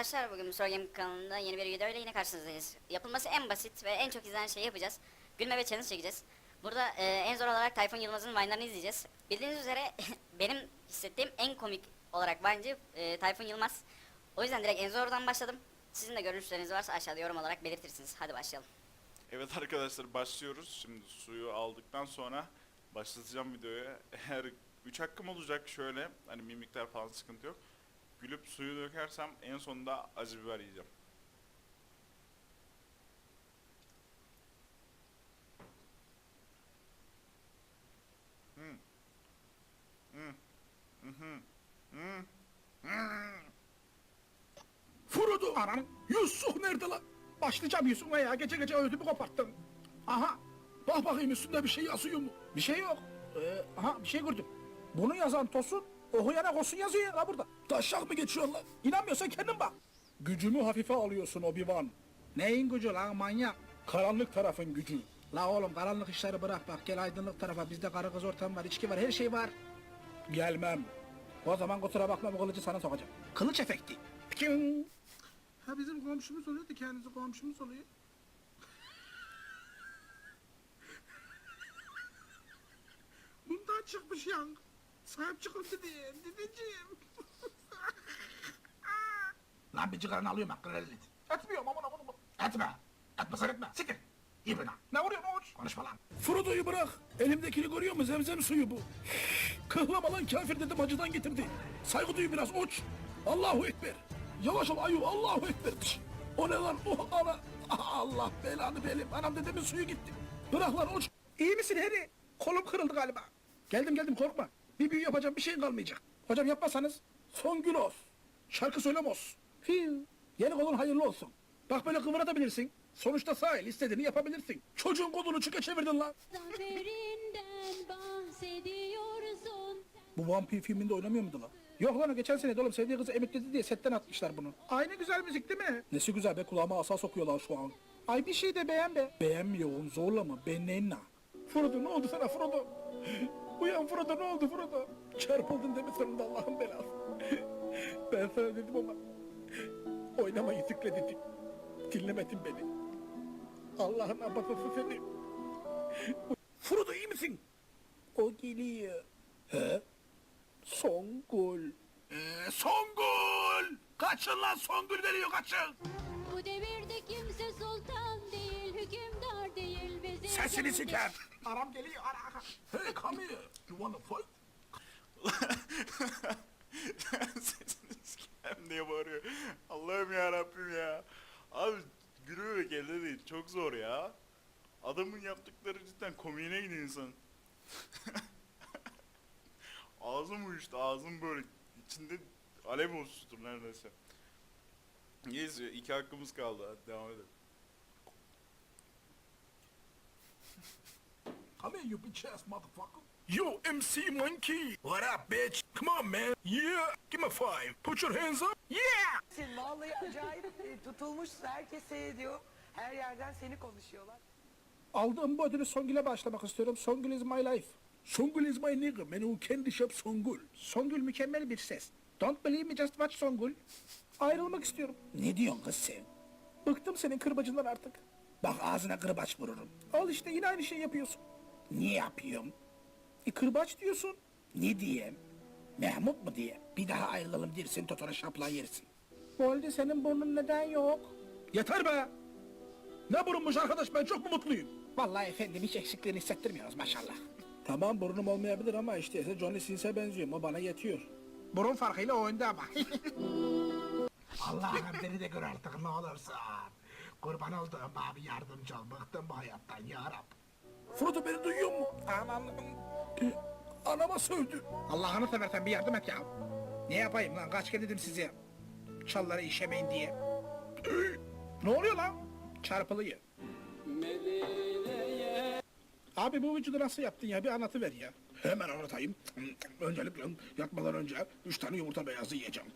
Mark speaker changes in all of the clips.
Speaker 1: arkadaşlar bugün Musor kanalında yeni bir videoyla yine karşınızdayız. Yapılması en basit ve en çok izlenen şeyi yapacağız. Gülme ve challenge çekeceğiz. Burada e, en zor olarak Tayfun Yılmaz'ın Vine'larını izleyeceğiz. Bildiğiniz üzere benim hissettiğim en komik olarak bence e, Tayfun Yılmaz. O yüzden direkt en zordan başladım. Sizin de görüşleriniz varsa aşağıda yorum olarak belirtirsiniz. Hadi başlayalım.
Speaker 2: Evet arkadaşlar başlıyoruz. Şimdi suyu aldıktan sonra başlatacağım videoya. Eğer 3 hakkım olacak şöyle hani mimikler falan sıkıntı yok. Gülüp suyu dökersem en sonunda acı biber yiyeceğim. Hmm. Hmm.
Speaker 3: Ananın. Yusuf nerede lan? Başlayacağım Yusuf'a ya. Gece gece ödümü koparttın. Aha. Bak bakayım üstünde bir şey yazıyor mu? Bir şey yok. Ee, aha bir şey gördüm. Bunu yazan Tosun, okuyana Kosun yazıyor ya la burada. Taşak mı geçiyor lan? İnanmıyorsan kendin bak. Gücümü hafife alıyorsun Obi-Wan. Neyin gücü lan manyak? Karanlık tarafın gücü. La oğlum karanlık işleri bırak bak gel aydınlık tarafa bizde karı kız ortam var içki var her şey var. Gelmem. O zaman kusura bakma bu kılıcı sana sokacağım. Kılıç efekti. Pikin. Ha bizim komşumuz oluyor da kendisi komşumuz oluyor. Bundan çıkmış yan. Sahip çıkın dedeyim, dedeciğim. Lan bir cigaranı alıyorum hakkını helal et. Etmiyorum aman aman aman. Etme. Etmesen etme. Siktir. İyi bana. Ne vuruyorsun oğuz? Konuşma lan. Frodo'yu bırak. Elimdekini görüyor musun? Zemzem suyu bu. Kıhlama lan kafir dedim acıdan getirdi. Saygı duy biraz uç. Allahu Ekber. Yavaş ol ayu Allahu Ekber. O ne lan? Oh ana. Ah, Allah belanı benim. Anam dedemin suyu gitti. Bırak lan uç. İyi misin Harry? Kolum kırıldı galiba. Geldim geldim korkma. Bir büyü yapacağım bir şeyin kalmayacak. Hocam yapmasanız son gün olsun. Şarkı söylemos. Fiu. Yeni kolun hayırlı olsun. Bak böyle kıvırabilirsin. Sonuçta sahil istediğini yapabilirsin. Çocuğun kolunu çıka çevirdin lan.
Speaker 4: Zaferinden bahsediyorsun.
Speaker 3: Bu Vampir filminde oynamıyor muydu lan? Yok lan o geçen sene oğlum sevdiği kızı emekledi diye setten atmışlar bunu. Aynı güzel müzik değil mi? Nesi güzel be kulağıma asa sokuyorlar şu an. Ay bir şey de beğen be. Beğenmiyor oğlum zorlama benenna. Frodo ne oldu sana Frodo? Uyan Frodo ne oldu Frodo? Çarpıldın deme sonunda Allah'ın belası. ben sana dedim ama oynama yüzükle dedim. Dinlemedin beni. Allah'ın abatası seni. Frodo iyi misin? O geliyor. He? Son gol. Ee, son gol! Kaçın lan son gol veriyor kaçın!
Speaker 4: Bu devirde kimse sultan değil, hükümdar değil,
Speaker 3: Sesini siker! Aram geliyor ara. Hey come here. You wanna fight?
Speaker 2: Sesini sikeyim diye bağırıyor. Allah'ım ya Rabbim ya. Abi gülmemek elde değil. Çok zor ya. Adamın yaptıkları cidden komiğine gidiyor insan. ağzım uyuştu. Ağzım böyle içinde alev oluştu neredeyse. Neyse iki hakkımız kaldı. Hadi devam edelim.
Speaker 3: Here you bitch ass motherfucker. Yo MC Monkey. What up bitch? Come on man. Yeah. Give me five. Put your hands up. Yeah.
Speaker 5: Sen vallahi acayip e, tutulmuşsun. Herkes seyrediyor. Her yerden seni konuşuyorlar.
Speaker 3: Aldığım bu ödülü Songül'e başlamak istiyorum. Songül is my life. Songül is my nigga. Benim kendi şap Songül. Songül mükemmel bir ses. Don't believe me just watch Songül. Ayrılmak istiyorum. Ne diyorsun kız sen? Bıktım senin kırbacından artık. Bak ağzına kırbaç vururum. Al işte yine aynı şey yapıyorsun. Niye yapıyorum? E kırbaç diyorsun. Ne diyeyim? Mehmut mu diye? Bir daha ayrılalım dersin totona şapla yersin. Bu halde senin burnun neden yok? Yeter be! Ne burunmuş arkadaş ben çok mu mutluyum? Vallahi efendim hiç eksikliğini hissettirmiyoruz maşallah. Tamam burnum olmayabilir ama işte Johnny Sins'e benziyorum o bana yetiyor. Burun farkıyla oyunda ama. Allah'ım beni de gör artık ne olursun. Kurban olduğum abi yardımcı ol. Bıktım bu hayattan ya Rab. Frodo beni duyuyor mu? Anam. Anama sövdü. Allah'ını seversen bir yardım et ya. Ne yapayım lan kaç kere dedim size. Çalları işemeyin diye. ne oluyor lan? Çarpılıyor. Abi bu vücudu nasıl yaptın ya? Bir anlatıver ya. Hemen anlatayım. Öncelikle yatmadan önce üç tane yumurta beyazı yiyeceğim.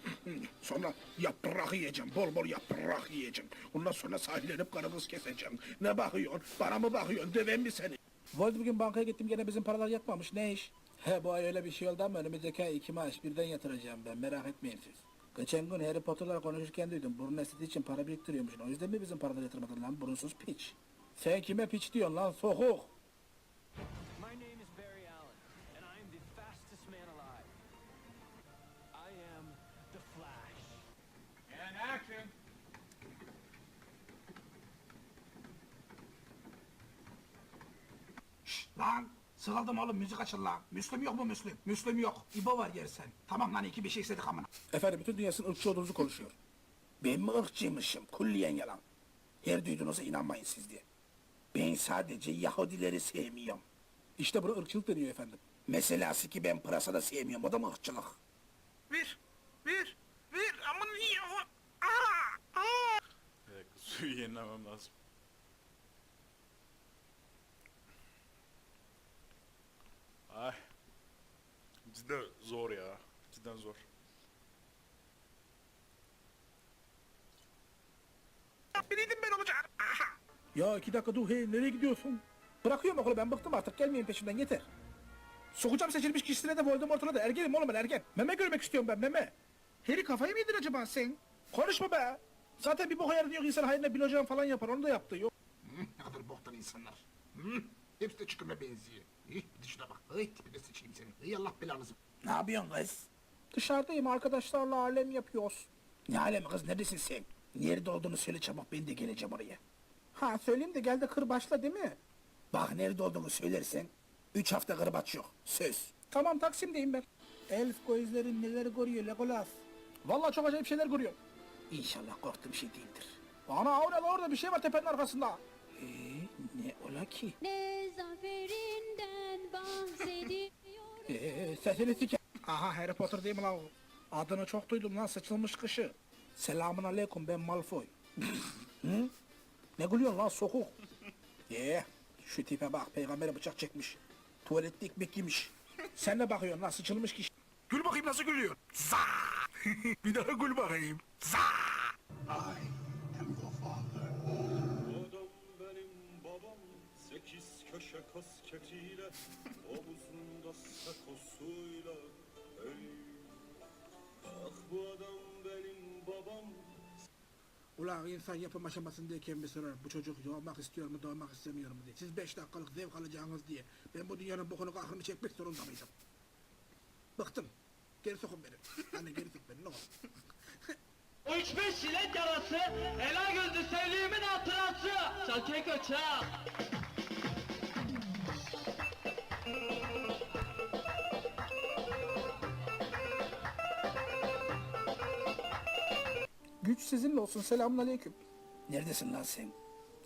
Speaker 3: Sonra yaprak yiyeceğim. Bol bol yaprak yiyeceğim. Ondan sonra sahillenip karagöz keseceğim. Ne bakıyorsun? Bana mı bakıyorsun? Döven mi seni? Vold bugün bankaya gittim gene bizim paralar yatmamış. Ne iş? He bu ay öyle bir şey oldu ama önümüzdeki ay iki maaş birden yatıracağım ben. Merak etmeyin siz. Geçen gün Harry Potter'la konuşurken duydum. Burun estetiği için para biriktiriyormuşsun. O yüzden mi bizim paraları yatırmadın lan burunsuz piç? Sen kime piç diyorsun lan sokuk? Sıkıldım oğlum müzik açın lan. Müslüm yok mu Müslüm? Müslüm yok. İbo var yersen. Tamam lan iki bir şey istedik amına. Efendim bütün dünyasının ırkçı olduğunuzu konuşuyor. Ben mi ırkçıymışım? Kulliyen yalan. Her duyduğunuza inanmayın siz diye. Ben sadece Yahudileri sevmiyorum. İşte buna ırkçılık deniyor efendim. Meselası ki ben pırasa da sevmiyorum. O da mı ırkçılık? Bir, bir, bir. Aman niye?
Speaker 2: Bir dakika suyu yenilemem lazım. Ay. Cidden zor ya. Cidden zor.
Speaker 3: Biriydim ben olacak. Ya iki dakika dur hey nereye gidiyorsun? Bırakıyorum okulu ben bıktım artık gelmeyin peşimden yeter. Sokacağım seçilmiş kişisine de Voldemort'una da ergenim oğlum ben ergen. Meme görmek istiyorum ben meme. Harry kafayı mı yedin acaba sen? Konuşma be. Zaten bir boka yaradın yok insan hayrına bilocam falan yapar onu da yaptı yok.
Speaker 6: Ne kadar boktan insanlar. Hı? Hepsi de çıkıma benziyor. Ih, bir şuna bak. Ay tipine sıçayım seni. Ey Allah belanızı.
Speaker 3: Ne yapıyorsun kız? Dışarıdayım arkadaşlarla alem yapıyoruz. Ne alemi kız neredesin sen? Nerede olduğunu söyle çabuk ben de geleceğim oraya. Ha söyleyeyim de gel de kırbaçla değil mi? Bak nerede olduğunu söylersen üç hafta kırbaç yok. Söz. Tamam Taksim'deyim ben. Elf gözlerin neler görüyor Legolas. Vallahi çok acayip şeyler görüyor. İnşallah korktuğum şey değildir. Ana orada orada bir şey var tepenin arkasında. Ola ki?
Speaker 4: Ne zaferinden bahsediyor
Speaker 3: Ee, sesini sike... Aha Harry Potter değil mi lan o? Adını çok duydum lan sıçılmış kışı. Selamun aleyküm ben Malfoy. Hı? Ne gülüyorsun lan sokuk? Ee, şu tipe bak peygambere bıçak çekmiş. Tuvalette ekmek yemiş. Sen ne bakıyorsun lan sıçılmış kişi? Gül bakayım nasıl gülüyor. Za! Bir daha gül bakayım. Za!
Speaker 7: Adam benim babam Köşe kasketiyle Omuzunda sakosuyla Ey Ah bu adam benim babam
Speaker 3: Ulan insan yapım aşamasındayken bir sorar bu çocuk doğmak istiyor mu doğmak istemiyor mu diye. Siz beş dakikalık zevk alacağınız diye ben bu dünyanın bokunu kahrını çekmek zorunda mıydım? Bıktım. Geri sokun beni. Anne geri sok beni ne olur.
Speaker 8: O üç beş jilet yarası, ela gözlü sevdiğimin hatırası. Çakek öçak.
Speaker 3: Güç sizinle olsun selamun aleyküm. Neredesin lan sen?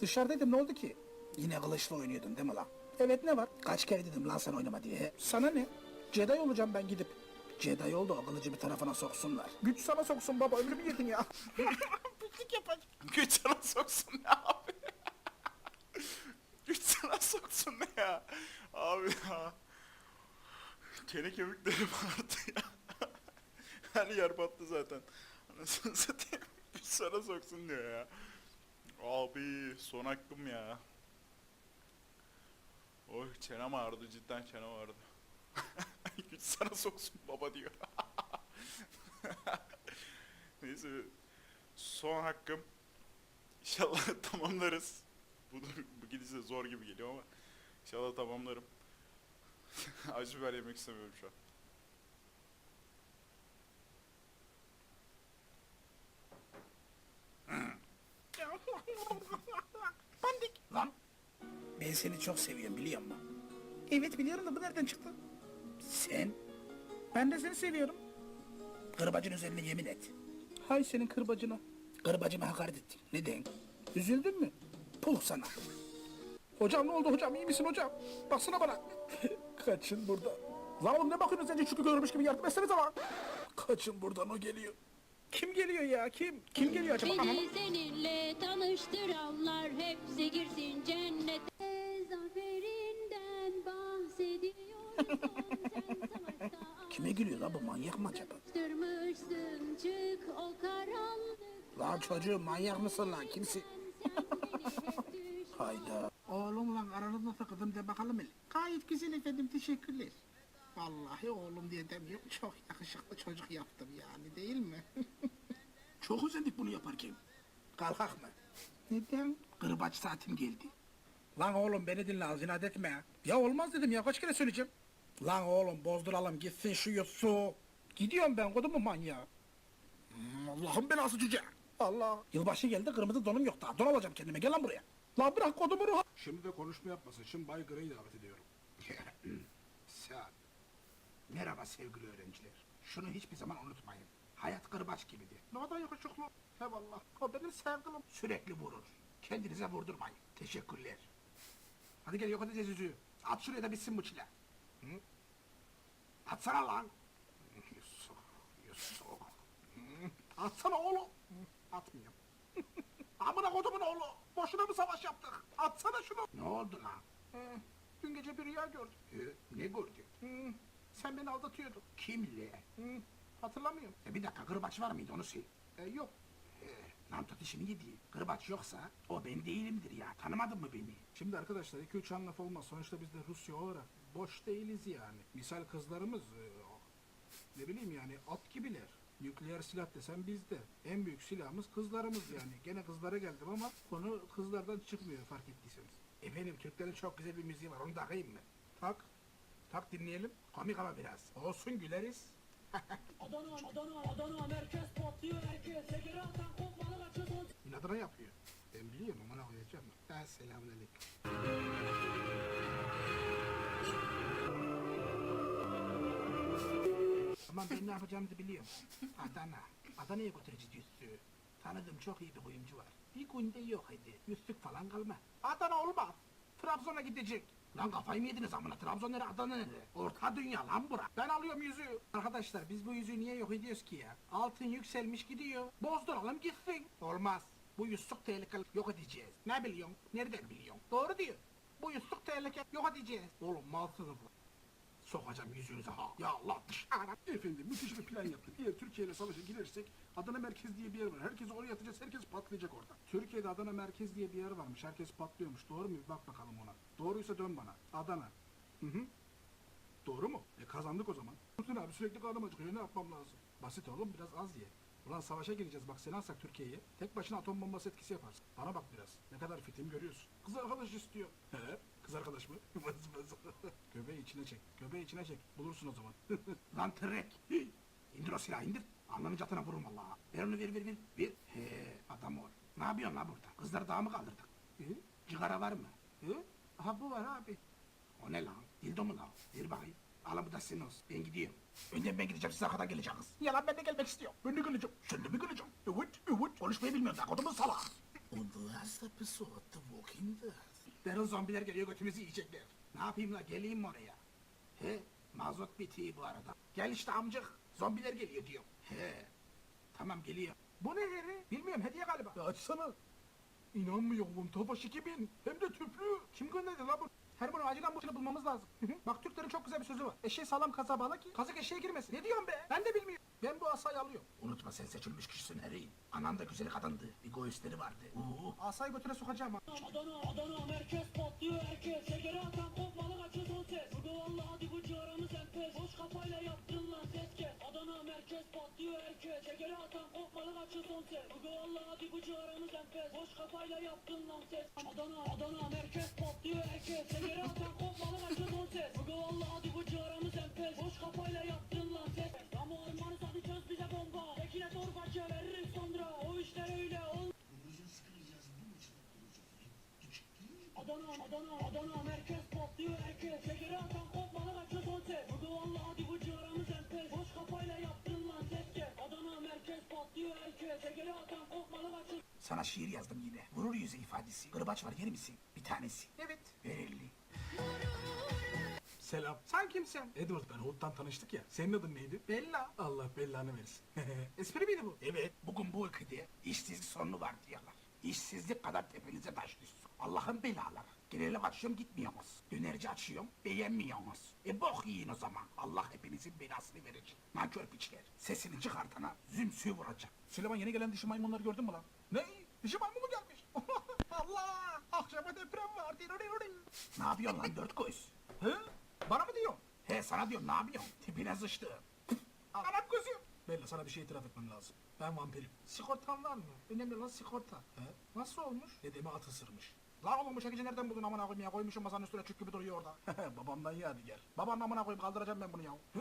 Speaker 3: Dışarıdaydım ne oldu ki? Yine kılıçla oynuyordun değil mi lan? Evet ne var? Kaç kere dedim lan sen oynama diye. Sana ne? Jedi olacağım ben gidip. Jedi oldu o kılıcı bir tarafına soksunlar. Güç sana soksun baba ömrümü yedin ya.
Speaker 2: Güç sana soksun ne abi? Güç sana soksun ne ya? Abi ya. Kene kemikleri vardı ya. Her yer battı zaten. Anasını satayım. Sana soksun diyor ya. Abi son hakkım ya. Oy çenem ağrıdı cidden çenem ağrıdı. Güç sana soksun baba diyor. Neyse son hakkım. İnşallah tamamlarız. Bu, bu gidişe zor gibi geliyor ama inşallah tamamlarım. Acı biber yemek istemiyorum şu an.
Speaker 3: Pandik. Lan. Ben seni çok seviyorum biliyor musun? Evet biliyorum da bu nereden çıktı? Sen? Ben de seni seviyorum. Kırbacın üzerine yemin et. Hay senin kırbacına. Kırbacıma hakaret ettin. Neden? Üzüldün mü? Puh sana. Hocam ne oldu hocam iyi misin hocam? Baksana bana. Kaçın burada. Lan oğlum ne bakıyorsunuz önce çünkü görmüş gibi yardım etsenize lan. Kaçın buradan o geliyor. Kim geliyor ya kim? Kim geliyor acaba?
Speaker 4: Beni seninle tanıştıranlar hepsi girsin cennete
Speaker 3: Kime gülüyor lan bu manyak mı acaba? Lan çocuğum manyak mısın lan kimsin? Hayda. Oğlum lan aranızda takıldım de bakalım hele. Gayet güzel efendim teşekkürler.
Speaker 9: Vallahi oğlum diye demiyorum. Çok yakışıklı çocuk yaptım yani değil mi? Çok özendik bunu yaparken. Kalkak mı? Neden? Kırbaç saatim geldi. Lan oğlum beni dinle az inat etme ya. Ya olmaz dedim ya kaç kere söyleyeceğim. Lan oğlum bozduralım gitsin şu yusu. Gidiyorum ben kodumu manyağı. Hmm, Allah'ım belası cüce. Allah. Yılbaşı geldi kırmızı donum yok daha. Don alacağım kendime gel lan buraya. Lan bırak kodumu ruha.
Speaker 10: Şimdi de konuşma yapmasın. Şimdi Bay Grey'i davet ediyorum.
Speaker 3: Sen. Merhaba sevgili öğrenciler. Şunu hiçbir zaman unutmayın. Hayat kırbaç gibidir.
Speaker 9: Ne kadar yakışıklı. Eyvallah. O benim sevgilim.
Speaker 3: Sürekli vurur. Kendinize vurdurmayın. Teşekkürler. Hadi gel yok edeceğiz yüzüğü. At şuraya da bitsin bu çile. Hı? Atsana lan. Yusuf, Yusuf. Hı? Atsana oğlum. Hı, Atmıyorum. Amına kodumun oğlu. Boşuna mı savaş yaptık? Atsana şunu. Ne oldu lan?
Speaker 9: Ee, dün gece bir rüya gördüm.
Speaker 3: Hı, ne gördün?
Speaker 9: Hı, sen beni aldatıyordun.
Speaker 3: Kimle?
Speaker 9: Hı, hatırlamıyorum.
Speaker 3: E bir dakika kırbaç var mıydı onu sil.
Speaker 9: E, yok.
Speaker 3: Ee, lan tut işini yedi. Kırbaç yoksa o ben değilimdir ya. Tanımadın mı beni?
Speaker 10: Şimdi arkadaşlar iki üç laf olmaz. Sonuçta biz de Rusya olarak boş değiliz yani. Misal kızlarımız e, ne bileyim yani at gibiler. Nükleer silah desem bizde. En büyük silahımız kızlarımız yani. Gene kızlara geldim ama konu kızlardan çıkmıyor fark ettiyseniz.
Speaker 3: Efendim Türklerin çok güzel bir müziği var onu takayım mı?
Speaker 10: Tak. Tak dinleyelim.
Speaker 3: Komik ama biraz.
Speaker 10: Olsun güleriz.
Speaker 8: Adana, Adana, Adana, merkez patlıyor herkes. Şekeri atan kopmalı kaçı son
Speaker 10: İnadına yapıyor. Ben biliyorum amına koyacağım. Ha, selamünaleyküm.
Speaker 3: Aman ben ne yapacağımızı biliyorum. Adana. Adana'ya götüreceğiz yüzüğü. Tanıdığım çok iyi bir kuyumcu var. Bir günde yok hadi. Yüzük falan kalma. Adana olmaz. Trabzon'a gidecek. Lan kafayı mı yediniz amına? Trabzon nere, Adana nere? Orta dünya lan bura. Ben alıyorum yüzüğü.
Speaker 10: Arkadaşlar biz bu yüzüğü niye yok ediyoruz ki ya? Altın yükselmiş gidiyor.
Speaker 3: Bozduralım gitsin. Olmaz. Bu yüzük tehlikeli yok edeceğiz. Ne biliyorsun? Nereden biliyorsun? Doğru diyor. Bu yüzük tehlikeli yok edeceğiz.
Speaker 10: Oğlum malsınız lan.
Speaker 3: Sokacağım yüzüğünüze ha. Ya Allah.
Speaker 10: Efendim müthiş bir plan yaptık. Eğer Türkiye ile savaşa girersek Adana Merkez diye bir yer var. Herkesi oraya atacağız. Herkes patlayacak orada. Türkiye'de Adana Merkez diye bir yer varmış. Herkes patlıyormuş. Doğru mu? Bak bakalım ona. Doğruysa dön bana. Adana. Hı hı. Doğru mu? E kazandık o zaman. Hüsnü abi sürekli karnım acıkıyor. Ne yapmam lazım? Basit oğlum biraz az ye. Ulan savaşa gireceğiz bak seni alsak Türkiye'ye. Tek başına atom bombası etkisi yaparsın. Bana bak biraz. Ne kadar fitim görüyorsun. Kız arkadaş istiyor. He? Kız arkadaş mı? Göbeği içine çek. Göbeği içine çek. Bulursun o zaman.
Speaker 3: Lan tırrek. İndir o silahı indir. Alnının çatına vururum Allah'a. Ver onu ver ver ver. Ver. He adam ol. Ne yapıyorsun la burada? Kızları daha mı kaldırdık?
Speaker 10: He?
Speaker 3: Cigara var mı?
Speaker 10: He? Aha bu var abi.
Speaker 3: O ne lan? Dildo mu lan? Ver bakayım. Al bu da senin olsun. Ben gidiyorum. Önden ben gideceğim siz arkadan geleceksiniz.
Speaker 9: Yalan ben de gelmek istiyorum.
Speaker 3: Ben de geleceğim. Sen de mi geleceksin? Evet evet. Konuşmayı bilmiyorsun. Kodumun salak. On the last episode The Walking Dead. Derin zombiler geliyor götümüzü yiyecekler. Ne yapayım la geleyim mi oraya? He mazot bitiyor bu arada. Gel işte amcık. Zombiler geliyor diyor. He. Tamam geliyor.
Speaker 9: Bu ne heri? Bilmiyorum hediye galiba.
Speaker 10: Ya açsana. İnanmıyorum. Tofaş 2000. Hem de tüplü. Kim gönderdi la bu?
Speaker 9: Her bunu acilen bu işini bulmamız lazım. Bak Türklerin çok güzel bir sözü var. Eşeği sağlam kaza bağla ki kazık eşeğe girmesin. Ne diyorsun be? Ben de bilmiyorum. Ben bu asayı alıyorum.
Speaker 3: Unutma sen seçilmiş kişisin Harry. Anan da güzel kadındı. Bir göğüsleri vardı. Oo.
Speaker 9: Asayı götüne sokacağım ha.
Speaker 8: Adana, Adana, merkez patlıyor herkes. Şekeri atan kopmalı kaçı son ses. Bugü valla hadi bu civarımız enfes. Boş kafayla yaptın lan ses kes. Adana, merkez patlıyor herkes. Şekeri atan kopmalı kaçı son ses. Bugü valla hadi bu civarımız. Boş kafayla yaptın lan ses. Adana, Adana, merkez patlıyor herkes. Şekeri atan kopmalı kaçı son ses. Bugü valla hadi bu civarımız enfes. Boş kafayla yaptın lan ses. Ama ormanı hadi çöz bize bomba. Tekine torbacı veririz sonra. O işler öyle ol. Adana, Adana, Adana, merkez patlıyor herkes. Şekeri atan kopmalı kaçı son ses. Bugü valla hadi bu civarımız enfes. Boş kafayla yaptın lan ses. Adana, merkez patlıyor herkes. Şekeri atan kopmalı
Speaker 3: Sana şiir yazdım yine. Vurur yüzü ifadesi. Kırbaç var yer misin? Bir tanesi.
Speaker 9: Evet.
Speaker 3: Ver elini.
Speaker 10: Selam.
Speaker 9: Sen kimsin?
Speaker 10: Edward ben Hood'dan tanıştık ya. Senin adın neydi?
Speaker 9: Bella.
Speaker 10: Allah bellanı versin.
Speaker 9: Espri miydi bu?
Speaker 3: Evet, bugün bu ülkede işsizlik sorunu var diyorlar. İşsizlik kadar tepenize taş düşsün. Allah'ın belaları. Genelde açıyorum gitmiyorsunuz. Dönerci açıyorum beğenmiyorsunuz. E bok yiyin o zaman. Allah hepinizin belasını verecek. Nankör piçler. Sesini çıkartana zümsüğü vuracak.
Speaker 9: Süleyman yeni gelen dişi maymunları gördün mü lan? Ne? Dişi maymun mu gelmiş? Allah! Akşama deprem var.
Speaker 3: Ne yapıyorsun lan dört göz?
Speaker 9: He? Bana mı diyorsun?
Speaker 3: He sana diyorum ne yapıyorsun? Tipine sıçtı.
Speaker 10: Anam gözüm. Belli sana bir şey itiraf etmem lazım. Ben vampirim. Sigortan var mı? Önemli lan sigorta. He? Nasıl olmuş? Dedemi at ısırmış.
Speaker 3: Lan oğlum bu çekici nereden buldun amına koyayım ya? Koymuşum masanın üstüne çük gibi duruyor orada.
Speaker 10: Babamdan yadi gel.
Speaker 3: Babanın amına koyayım kaldıracağım ben bunu ya.
Speaker 10: Hı?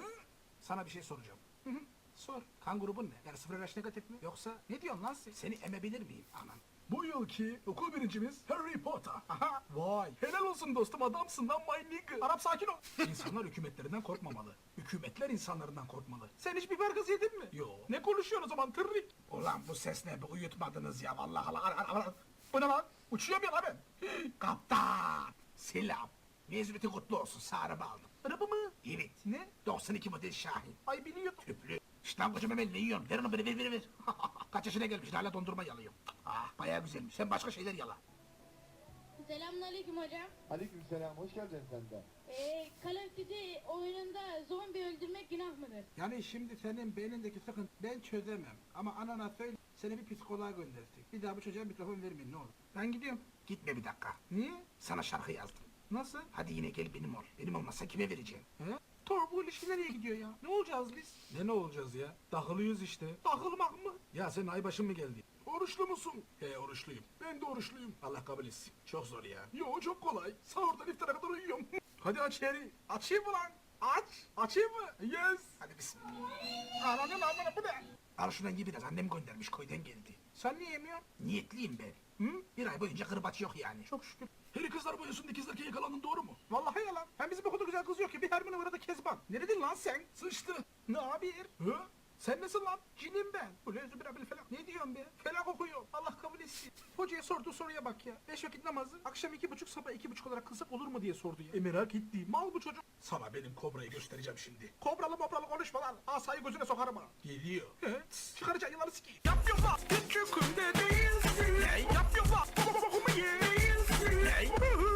Speaker 10: Sana bir şey soracağım. Hı hı. Sor. Kan grubun ne? Yani sıfır RH negatif mi? Yoksa ne diyorsun lan sen?
Speaker 3: Seni emebilir miyim anan?
Speaker 10: Bu yılki okul birincimiz Harry Potter. Aha. Vay. Helal olsun dostum adamsın lan my nigga. Arap sakin ol. İnsanlar hükümetlerinden korkmamalı. Hükümetler insanlarından korkmalı. Sen hiç biber gazı yedin mi? Yo. Ne konuşuyorsun o zaman tırrik?
Speaker 3: Ulan bu ses ne? Bu uyutmadınız ya. Vallahi Allah Allah Allah.
Speaker 10: Bu ne lan? Uçuyor mu lan ben?
Speaker 3: Kaptan. Selam. Mezuniyeti kutlu olsun. Sarı aldım.
Speaker 10: Araba mı?
Speaker 3: Evet.
Speaker 10: Ne?
Speaker 3: 92 model Şahin.
Speaker 10: Ay biliyorum.
Speaker 3: Tüplü. İşte lan kocaman ben ne yiyorum? Ver onu bana ver ver ver. Kaç yaşına gelmiş hala dondurma yalıyor. Ah bayağı güzelmiş. Sen başka şeyler yala.
Speaker 6: Selamünaleyküm hocam.
Speaker 11: Aleykümselam, hoş geldin sen de.
Speaker 6: Ee, Call of Duty oyununda zombi öldürmek günah mıdır?
Speaker 10: Yani şimdi senin beynindeki sıkıntı ben çözemem. Ama anana söyle seni bir psikoloğa göndersek. Bir daha bu çocuğa mikrofon vermeyin ne olur. Ben gidiyorum.
Speaker 3: Gitme bir dakika.
Speaker 10: Niye?
Speaker 3: Sana şarkı yazdım.
Speaker 10: Nasıl?
Speaker 3: Hadi yine gel benim ol. Benim olmazsa kime vereceğim?
Speaker 10: He? Tor bu ilişki nereye gidiyor ya? Ne olacağız biz? Ne ne olacağız ya? Takılıyoruz işte. Takılmak mı? Ya sen ay başın mı geldi? Oruçlu musun? He oruçluyum. Ben de oruçluyum. Allah kabul etsin. Çok zor ya. Yo çok kolay. Sahurdan iftara kadar uyuyorum. Hadi aç yeri. Açayım mı lan? Aç. Açayım mı? Yes.
Speaker 3: Hadi bismillah. Ananın amına bu ne? Al şundan ye biraz annem göndermiş köyden geldi.
Speaker 10: Sen niye yemiyorsun?
Speaker 3: Niyetliyim ben.
Speaker 10: Hı?
Speaker 3: Bir ay boyunca kırbaç yok yani.
Speaker 10: Çok şükür. Harry kızlar boyasında ikizlerken yakalandın doğru mu? Vallahi yalan. Hem bizim okulda güzel kız yok ki. Bir Hermione var da Kezban. Neredin lan sen? Sıçtı. Ne haber? Hı? Sen nasıl lan? Cinim ben. Ulan zübirabil felak. Ne diyorsun be? Felak okuyor. Hocaya sorduğu soruya bak ya. Beş vakit namazı akşam iki buçuk sabah iki buçuk olarak kılsak olur mu diye sordu ya. E merak etti. Mal bu çocuk. Sana benim kobrayı göstereceğim şimdi. Kobralı mobralı konuşma lan. Asayı gözüne sokarım ha. Geliyor. He? Çıkaracak yılanı sikeyim. Yapmıyorum lan. Hiç yükümde değilsin. Ne? Yapmıyorum lan. Bokumu yeğilsin.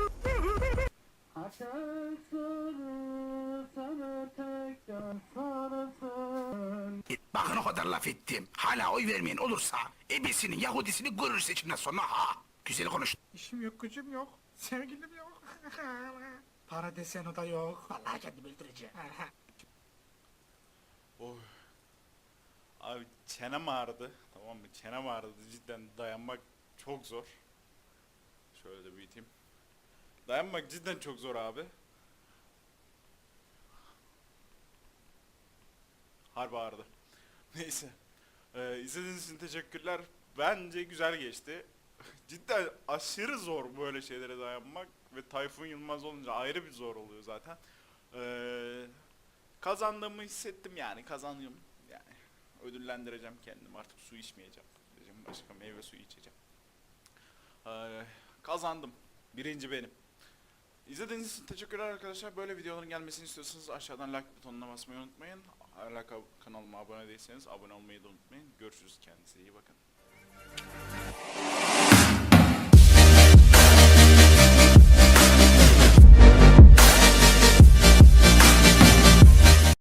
Speaker 3: Bakın o kadar laf ettim. Hala oy vermeyen olursa ebesinin Yahudisini görür seçimden sonra ha. Güzel konuş.
Speaker 10: İşim yok, gücüm yok. Sevgilim yok. Para desen o da yok.
Speaker 3: Vallahi kendimi öldüreceğim.
Speaker 2: Oy. Abi çenem ağrıdı. Tamam mı? Çenem ağrıdı. Cidden dayanmak çok zor. Şöyle de büyüteyim. Dayanmak cidden çok zor abi. Harbi ağrıdı. Neyse. Ee, izlediğiniz için teşekkürler. Bence güzel geçti. Cidden aşırı zor böyle şeylere dayanmak. Ve Tayfun Yılmaz olunca ayrı bir zor oluyor zaten. Ee, kazandığımı hissettim yani kazanıyorum. Yani ödüllendireceğim kendimi artık su içmeyeceğim. Başka meyve suyu içeceğim. Ee, kazandım. Birinci benim. İzlediğiniz için teşekkürler arkadaşlar. Böyle videoların gelmesini istiyorsanız aşağıdan like butonuna basmayı unutmayın. Hala ka- kanalıma abone değilseniz abone olmayı da unutmayın. Görüşürüz kendinize iyi bakın.